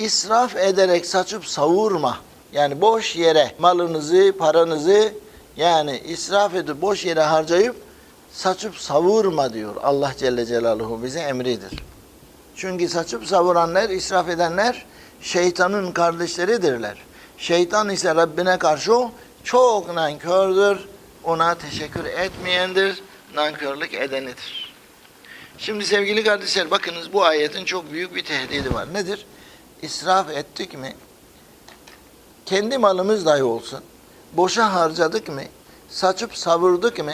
israf ederek saçıp savurma. Yani boş yere malınızı, paranızı yani israf edip boş yere harcayıp saçıp savurma diyor Allah Celle Celaluhu bize emridir. Çünkü saçıp savuranlar, israf edenler şeytanın kardeşleridirler. Şeytan ise Rabbine karşı çok nankördür. Ona teşekkür etmeyendir, nankörlük edenidir. Şimdi sevgili kardeşler bakınız bu ayetin çok büyük bir tehdidi var. Nedir? İsraf ettik mi? Kendi malımız dahi olsun. Boşa harcadık mı? Saçıp savurduk mu?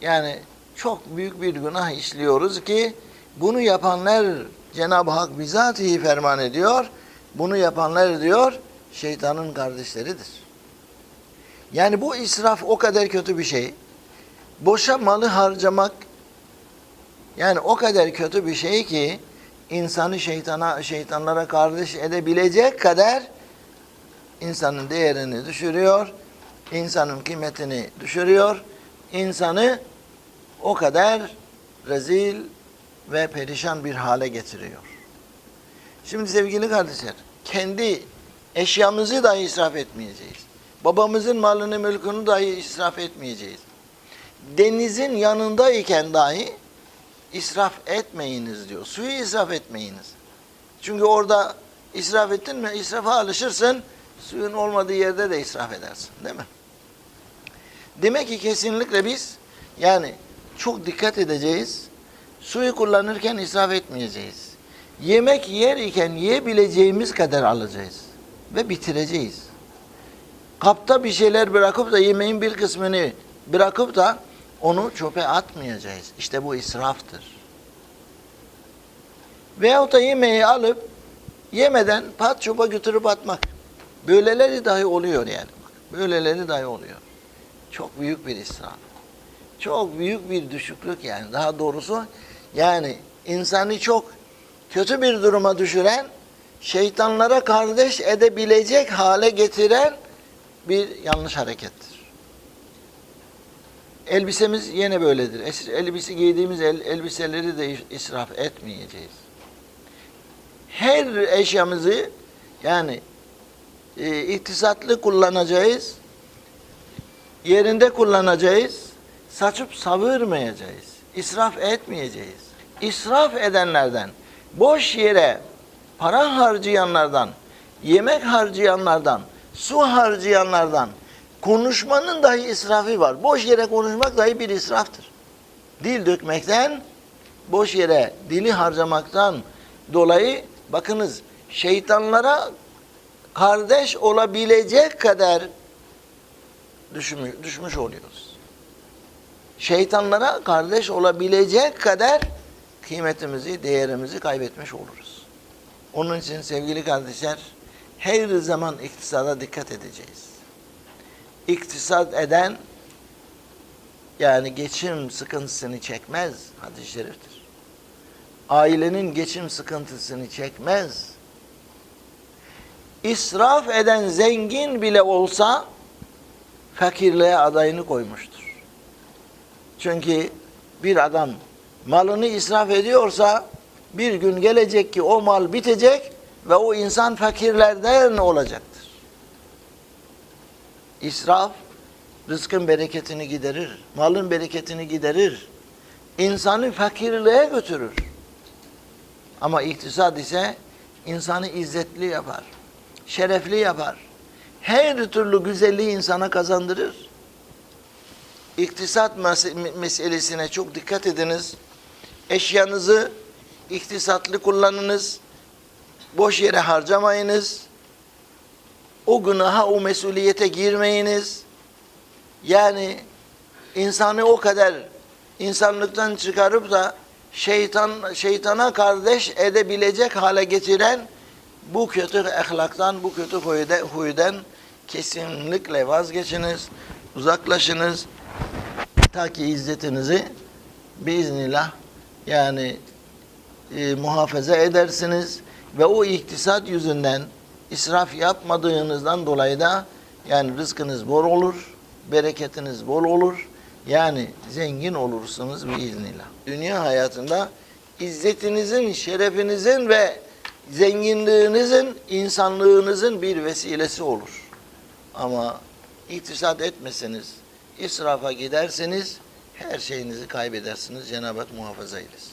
Yani çok büyük bir günah işliyoruz ki bunu yapanlar Cenab-ı Hak bizatihi ferman ediyor. Bunu yapanlar diyor şeytanın kardeşleridir. Yani bu israf o kadar kötü bir şey. Boşa malı harcamak yani o kadar kötü bir şey ki insanı şeytana şeytanlara kardeş edebilecek kadar insanın değerini düşürüyor, insanın kıymetini düşürüyor, insanı o kadar rezil ve perişan bir hale getiriyor. Şimdi sevgili kardeşler, kendi eşyamızı dahi israf etmeyeceğiz. Babamızın malını, mülkünü dahi israf etmeyeceğiz. Denizin yanındayken dahi israf etmeyiniz diyor. Suyu israf etmeyiniz. Çünkü orada israf ettin mi, israfa alışırsın, suyun olmadığı yerde de israf edersin. Değil mi? Demek ki kesinlikle biz yani çok dikkat edeceğiz. Suyu kullanırken israf etmeyeceğiz. Yemek yer iken yiyebileceğimiz kadar alacağız. Ve bitireceğiz. Kapta bir şeyler bırakıp da yemeğin bir kısmını bırakıp da onu çöpe atmayacağız. İşte bu israftır. Veyahut da yemeği alıp yemeden pat çöpe götürüp atmak. Böyleleri dahi oluyor yani. Böyleleri dahi oluyor. Çok büyük bir israf. Çok büyük bir düşüklük yani. Daha doğrusu yani insanı çok kötü bir duruma düşüren, şeytanlara kardeş edebilecek hale getiren bir yanlış harekettir. Elbisemiz yine böyledir. Elbise giydiğimiz el- elbiseleri de israf etmeyeceğiz. Her eşyamızı yani e, iktisatlı kullanacağız. Yerinde kullanacağız. Saçıp savırmayacağız. İsraf etmeyeceğiz. İsraf edenlerden, boş yere para harcayanlardan, yemek harcayanlardan, su harcayanlardan konuşmanın dahi israfı var. Boş yere konuşmak dahi bir israftır. Dil dökmekten, boş yere dili harcamaktan dolayı bakınız şeytanlara kardeş olabilecek kadar düşmüş, oluyoruz. Şeytanlara kardeş olabilecek kadar kıymetimizi, değerimizi kaybetmiş oluruz. Onun için sevgili kardeşler her zaman iktisada dikkat edeceğiz. İktisat eden yani geçim sıkıntısını çekmez hadis-i şeriftir. Ailenin geçim sıkıntısını çekmez. İsraf eden zengin bile olsa fakirliğe adayını koymuştur. Çünkü bir adam malını israf ediyorsa bir gün gelecek ki o mal bitecek ve o insan fakirlerden olacaktır. İsraf rızkın bereketini giderir, malın bereketini giderir. İnsanı fakirliğe götürür. Ama iktisat ise insanı izzetli yapar, şerefli yapar. Her türlü güzelliği insana kazandırır. İktisat mes- meselesine çok dikkat ediniz. Eşyanızı iktisatlı kullanınız. Boş yere harcamayınız. O günaha, o mesuliyete girmeyiniz. Yani insanı o kadar insanlıktan çıkarıp da şeytan şeytana kardeş edebilecek hale getiren bu kötü ahlaktan, bu kötü huyde, huyden kesinlikle vazgeçiniz, uzaklaşınız. Ta ki izzetinizi biiznillah yani e, muhafaza edersiniz ve o iktisat yüzünden israf yapmadığınızdan dolayı da yani rızkınız bol olur, bereketiniz bol olur. Yani zengin olursunuz biiznillah. Dünya hayatında izzetinizin, şerefinizin ve zenginliğinizin, insanlığınızın bir vesilesi olur. Ama iktisat etmeseniz, israfa giderseniz her şeyinizi kaybedersiniz. Cenab-ı Hak muhafaza eylesin.